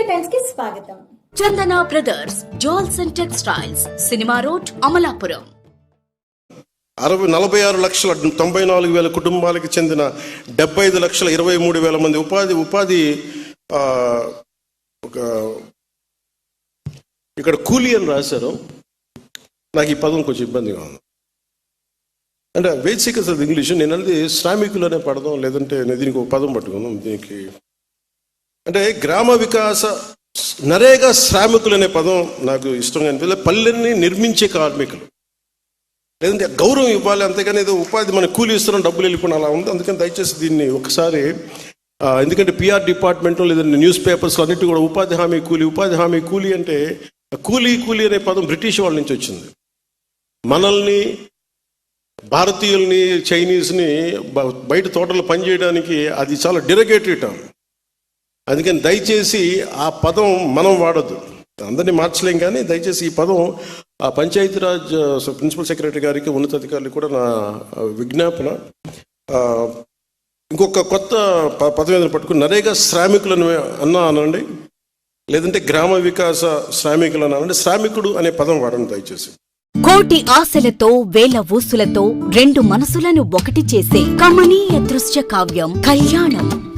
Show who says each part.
Speaker 1: స్వాగతం.
Speaker 2: Chandana brothers jewels and textiles cinema road Amalapuram.
Speaker 3: అరవై నలభై ఆరు లక్షల తొంభై నాలుగు వేల కుటుంబాలకు చెందిన డెబ్బై ఐదు లక్షల ఇరవై మూడు వేల మంది ఉపాధి ఉపాధి ఆ, ఒక ఇక్కడ కూలీ అని రాశారు. నాకు ఈ పదం కొంచెం ఇబ్బందిగా ఉంది. అంటే అది ఇంగ్లీష్ నేను అనేది శ్రామికులు అనే పడదాం లేదంటే దీనికి ఒక పదం పట్టుకుందాం దీనికి అంటే గ్రామ వికాస నరేగా శ్రామికులు అనే పదం నాకు ఇష్టంగా అనిపిస్తుంది పల్లెల్ని నిర్మించే కార్మికులు. లేదంటే గౌరవం ఇవ్వాలి అంతేగాని ఏదో ఉపాధి మన కూలి ఇస్తున్నాం డబ్బులు వెళ్ళిపోయిన అలా ఉంది. అందుకని దయచేసి దీన్ని ఒకసారి ఎందుకంటే పిఆర్ డిపార్ట్మెంట్లో లేదంటే న్యూస్ పేపర్స్ అన్నిటి కూడా ఉపాధి హామీ కూలి ఉపాధి హామీ కూలి అంటే కూలీ కూలి అనే పదం బ్రిటిష్ వాళ్ళ నుంచి వచ్చింది. మనల్ని భారతీయుల్ని చైనీస్ని బ- బయట తోటలు పనిచేయడానికి అది చాలా డిరగేటరీ టర్మ్ అందుకని దయచేసి ఆ పదం మనం వాడద్దు. అందరినీ మార్చలేం కానీ దయచేసి ఈ పదం ఆ పంచాయతీరాజ్ ప్రిన్సిపల్ సెక్రటరీ గారికి ఉన్నతాధికారులు కూడా నా విజ్ఞాపన. ఇంకొక కొత్త పదం ఏదైనా పట్టుకుని నరేగా శ్రామికులను అన్నా అనండి. లేదంటే గ్రామ వికాస శ్రామికులు అనండి. శ్రామికుడు అనే పదం వాడండి దయచేసి.
Speaker 2: కోటి ఆశలతో వేల ఊసులతో రెండు మనసులను ఒకటి చేసే కమనీయ దృశ్య కావ్యం కళ్యాణం.